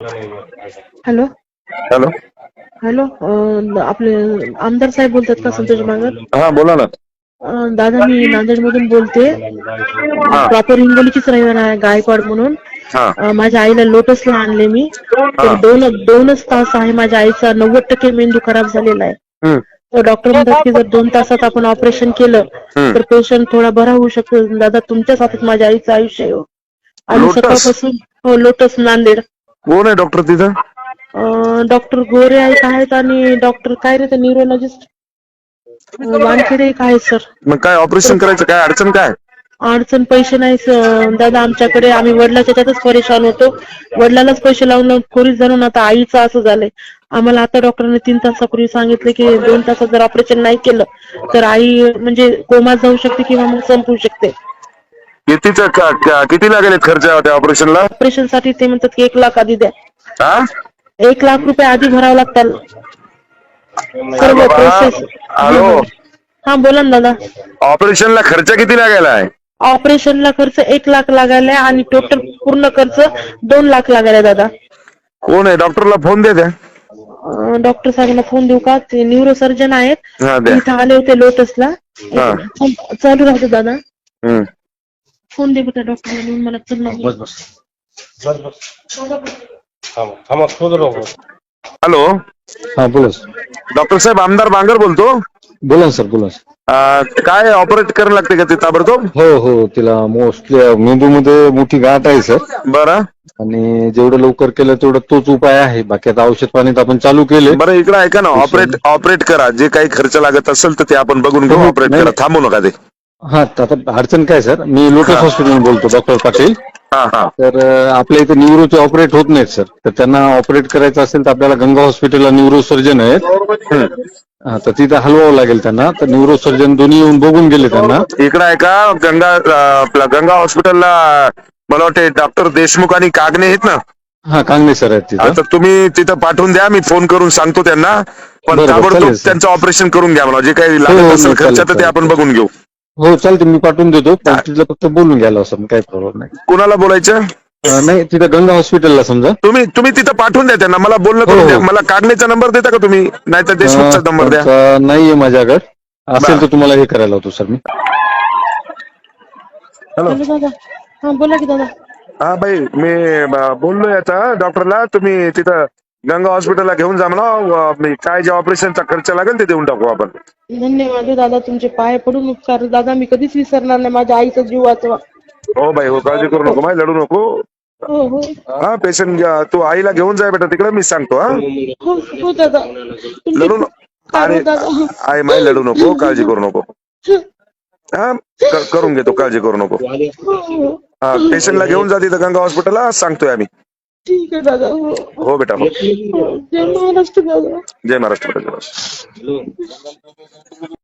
Hello? Hello? Hello? अं, आपले आमदार साहेब बोलतात का संतोष बांगर? हा बोला ना. अं, दादा मी नांदेड मधून बोलते प्रॉपर हिंगोलीचीच रहिवान आहे गायकवाड म्हणून. हा. अं, माझ्या आईला लोटसला आणले मी. तर दोन दोनच तास आहे माझ्या आईचा नव्वद टक्के मेंदू खराब झालेला आहे. हम्म. तर डॉक्टर म्हणतात की जर दोन तासात आपण ऑपरेशन केलं हम्म. तर पेशंट थोडा बरा होऊ शकतो दादा तुमच्याच हातात माझ्या आईचं आयुष्य आहे हो. आणि लोटस? सकाळपासून हो लोटस नांदेड. कोण आहे डॉक्टर तिथं? अं, डॉक्टर गोरे एक आहेत आणि डॉक्टर काय रे ते न्यूरोलॉजिस्ट वानखेडे एक आहेत सर मग काय ऑपरेशन करायचं? काय अडचण काय? अडचण पैसे नाही सर. दादा आमच्याकडे आम्ही वडिलाच्या त्यातच परेशान होतो. वडिलालाच पैसे लावून लावून खोरीच जाणून आता आईचं असं झालंय. आम्हाला आता डॉक्टरने तीन तासापूर्वी सांगितलं की दोन तासात जर ऑपरेशन नाही केलं तर आई म्हणजे कोमात जाऊ शकते किंवा मग संपू शकते. कितीच किती लागेल खर्च त्या ऑपरेशनला? ऑपरेशनसाठी ते म्हणतात की एक लाख आधी द्या. हा? एक लाख रुपये आधी भरावं लागतात सर्व बाबा, प्रोसेस हॅलो. हा बोला ना दादा. ऑपरेशनला खर्च किती लागेल आहे? ऑपरेशनला खर्च एक लाख लागायला आणि टोटल पूर्ण खर्च दोन लाख लागायला दादा. कोण आहे? डॉक्टरला फोन दे द्या. अं, डॉक्टर साहेबांना फोन देऊ का? ते न्यूरो सर्जन आहेत. हा द्या. इथं आले होते लोटसला. हा. फोन चालू राहतो दादा. हम्म. फोन दे बेटा डॉक्टरला मला चल बस बस. बस बस. थांबा थांबा शोध नको हॅलो. हा बोला सर डॉक्टर साहेब आमदार बांगर बोलतो. बोला ना सर बोला सर अं, काय ऑपरेट करायला लागते का ते ताबडतोब? हो हो तिला मोस्टली मेंदूमध्ये मोठी गाठ आहे सर. बरं. आणि जेवढं लवकर केलं तेवढं तोच उपाय आहे. बाकी आता औषध पाणी तर आपण चालू केले. बरं इकडे ऐका ना. ऑपरेट ऑपरेट करा. जे काही खर्च लागत असेल तर ते आपण बघून घेऊ हो, ऑपरेट नाही. करा. थांबू नका ते. हा तर आता अडचण काय सर? मी लोटस हा. हॉस्पिटल बोलतो डॉक्टर पाटील. हा हा. तर अं, आपल्या इथे न्यूरोचे ऑपरेट होत नाहीत सर. तर त्यांना ऑपरेट करायचं असेल तर आपल्याला गंगा हॉस्पिटलला न्यूरो सर्जन आहेत. हा, तर तिथे हलवावं लागेल त्यांना. तर न्यूरो सर्जन दोन्ही येऊन बघून गेले त्यांना. इकडे ऐका गंगा अं, आपलं गंगा हॉस्पिटलला मला वाटते डॉक्टर देशमुख आणि कागणे आहेत ना? हा कांगणे सर आहेत तिथे. आता तुम्ही तिथं पाठवून द्या मी फोन करून सांगतो त्यांना. पण बरं, बरं, ताबडतोब चालेल, सर. त्यांचं ऑपरेशन करून घ्या मला जे काही हो, लागत हो, असेल चालेल, खर्च तर ते चालेल. आपण बघून घेऊ. हो चालते मी पाठवून देतो. पण तिथलं फक्त बोलून घ्यायला असं काही प्रॉब्लेम नाही. कुणाला बोलायचं? अं, नाही तिथं गंगा हॉस्पिटलला समजा. तुम्ही तुम्ही तिथं पाठवून द्या त्यांना. मला बोलणं हो, करून हो. द्या. मला कागणेचा नंबर देता का तुम्ही? नाहीतर देशमुखचा अं, नंबर द्या. त्यांचा नाहीये माझ्याकडे. असेल. तर तुम्हाला हे करायला होतो सर मी. हॅलो दादा. हा बोला की दादा. हा भाई मी ब- बोललोय आता डॉक्टरला. तुम्ही तिथं गंगा हॉस्पिटलला घेऊन जा म्हणा मी काय जे ऑपरेशनचा खर्च लागेल ते देऊन टाकू आपण. धन्यवाद हो दादा तुमचे पाय पडून उपकार. दादा मी कधीच विसरणार नाही माझ्या आईचा जीव वाचवा. हो भाई हो काळजी करू नको लढू नको. हो हो. हा पेशंट तू आईला घेऊन जाय बेटा तिकडे मी सांगतो हा. हो हो दादा. तुमचे लढू नको अरे दादा आई माही लढू नको काळजी करू नको. हा क- करून घेतो काळजी करू नको. हो हो. हा पेशंटला घेऊन जा तिथं गंगा हॉस्पिटलला सांगतोय आम्ही. ठीक आहे दादा. हो. हो बेटा हो. जय महाराष्ट्र दादा. जय महाराष्ट्र जय महाराष्ट्र.